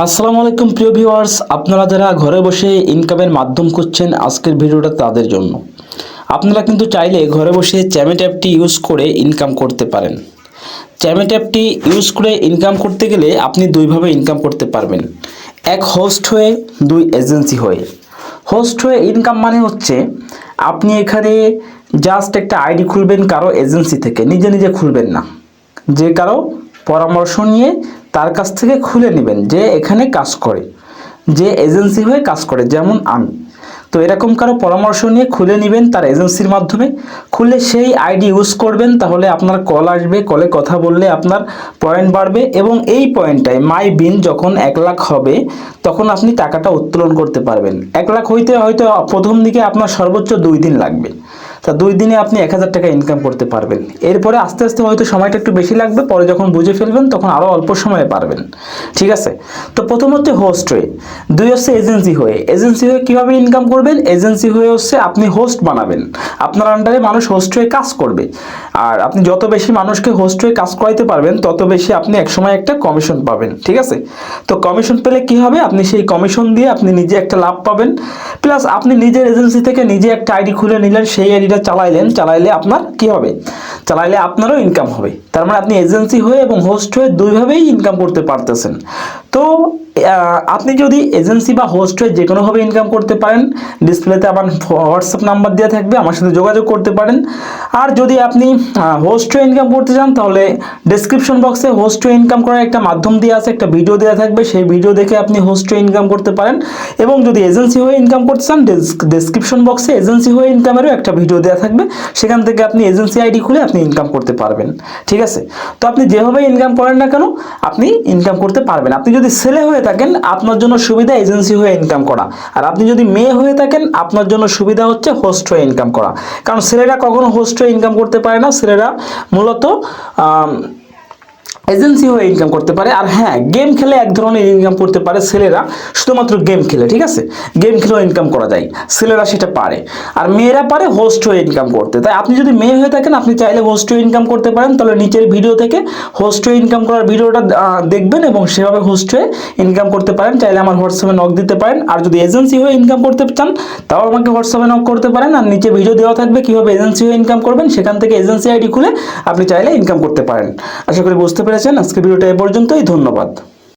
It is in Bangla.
আসসালামু আলাইকুম, প্রিয় ভিউয়ার্স। আপনারা যারা ঘরে বসে ইনকামের মাধ্যম খুঁজছেন, আজকের ভিডিওটা তাদের জন্য। আপনারা কিন্তু চাইলে ঘরে বসে চ্যামেট অ্যাপটি ইউজ করে ইনকাম করতে পারেন। চ্যামেট অ্যাপটি ইউজ করে ইনকাম করতে গেলে আপনি দুইভাবে ইনকাম করতে পারবেন। এক হোস্ট হয়ে, দুই এজেন্সি হয়ে। হোস্ট হয়ে ইনকাম মানে হচ্ছে, আপনি এখানে জাস্ট একটা আইডি খুলবেন কারও এজেন্সি থেকে। নিজে নিজে খুলবেন না। যে কারও পরামর্শ নিয়ে তার কাছ থেকে খুলে নেবেন যে এখানে কাজ করে, যে এজেন্সি হয়ে কাজ করে, যেমন আমি। তো এরকম কারও পরামর্শ নিয়ে খুলে নেবেন তার এজেন্সির মাধ্যমে। খুলে সেই আইডি ইউজ করবেন, তাহলে আপনার কল আসবে, কলে কথা বললে আপনার পয়েন্ট বাড়বে এবং এই পয়েন্টটায় মাই বিন যখন এক লাখ হবে, তখন আপনি টাকাটা উত্তোলন করতে পারবেন। এক লাখ হইতে হয়তো প্রথম দিকে আপনার সর্বোচ্চ দুই দিন লাগবে। তা দুই দিনে আপনি এক হাজার টাকা ইনকাম করতে পারবেন। এরপরে আস্তে আস্তে হয়তো সময়টা একটু বেশি লাগবে, পরে যখন বুঝে ফেলবেন তখন আরও অল্প সময়ে পারবেন। ঠিক আছে? তো প্রথম হচ্ছে হোস্ট হয়ে দুই হচ্ছে এজেন্সি হয়ে। এজেন্সি হয়ে কীভাবে ইনকাম করবেন? এজেন্সি হয়ে হচ্ছে আপনি হোস্ট বানাবেন। আপনার আন্ডারে মানুষ হোস্ট হয়ে কাজ করবে। আর আপনি যত বেশি মানুষকে হোস্ট হয়ে কাজ করাইতে পারবেন, তত বেশি আপনি একসময় একটা কমিশন পাবেন। ঠিক আছে? তো কমিশন পেলে কি হবে? আপনি সেই কমিশন দিয়ে আপনি নিজে একটা লাভ পাবেন। প্লাস আপনি নিজের এজেন্সি থেকে নিজে একটা আইডি খুলে নিলেন, সেই আইডিটা চালাইলেন, চালাইলে আপনার কি হবে? চালাইলে আপনারও ইনকাম হবে। তার মানে আপনি এজেন্সি হয়ে এবং হোস্ট হয়ে দুইভাবেই ইনকাম করতে পারতেছেন। তো আপনি যদি এজেন্সি বা হোস্ট যে কোনোভাবে ইনকাম করতে পারেন ডিসপ্লেতে আমার হোয়াটসঅ্যাপ নাম্বার দেওয়া থাকবে, আমার সাথে যোগাযোগ করতে পারেন। আর যদি আপনি হোস্ট হয়ে ইনকাম করতে চান, তাহলে ডেসক্রিপশন বক্সে হোস্ট হয়ে ইনকাম করার একটা মাধ্যম দেওয়া আছে, একটা ভিডিও দেওয়া থাকবে। সেই ভিডিও দেখে আপনি হোস্ট ইনকাম করতে পারেন। এবং যদি এজেন্সি হয়ে ইনকাম করতে চান ডেসক্রিপশন বক্সে এজেন্সি হয়ে ইনকামেরও একটা ভিডিও দেওয়া থাকবে। সেখান থেকে আপনি এজেন্সি আইডি খুলে আপনি ইনকাম করতে পারবেন। ঠিক আছে? তো আপনি যেভাবে ইনকাম করেন না কেন, আপনি ইনকাম করতে পারবেন। আপনি যদি ছেলে হয়ে থাকেন, আপনার জন্য সুবিধা এজেন্সি হয়ে ইনকাম করা। আর আপনি যদি মেয়ে হয়ে থাকেন, আপনার জন্য সুবিধা হচ্ছে হোস্ট হয়ে ইনকাম করা। কারণ ছেলেরা কখনো হোস্ট হয়ে ইনকাম করতে পারে না। ছেলেরা মূলত এজেন্সি হয়ে ইনকাম করতে পারে। আর হ্যাঁ গেম খেলে এক ধরনের ইনকাম করতে পারে ছেলেরা। শুধুমাত্র গেম খেলে, ঠিক আছে? গেম খেলেও ইনকাম করা যায়। ছেলেরা সেটা পারে। আর মেয়েরা পারে হোস্ট হয়ে ইনকাম করতে। তাই আপনি যদি মেয়ে হয়ে থাকেন, আপনি চাইলে হোস্ট হয়ে ইনকাম করতে পারেন। তাহলে নিচের ভিডিও থেকে হোস্ট হয়ে ইনকাম করার ভিডিওটা দেখবেন এবং সেভাবে হোস্ট হয়ে ইনকাম করতে পারেন। চাইলে আমার হোয়াটসঅ্যাপে নক দিতে পারেন। আর যদি এজেন্সি হয়ে ইনকাম করতে চান, তাও আমাকে হোয়াটসঅ্যাপে নক করতে পারেন। আর নিচে ভিডিও দেওয়া থাকবে কীভাবে এজেন্সি হয়ে ইনকাম করবেন, সেখান থেকে এজেন্সি আইডি খুলে আপনি চাইলে ইনকাম করতে পারেন। আশা করি বুঝতে পেরেছেন। আজকে ভিডিওটা এ পর্যন্তই। ধন্যবাদ।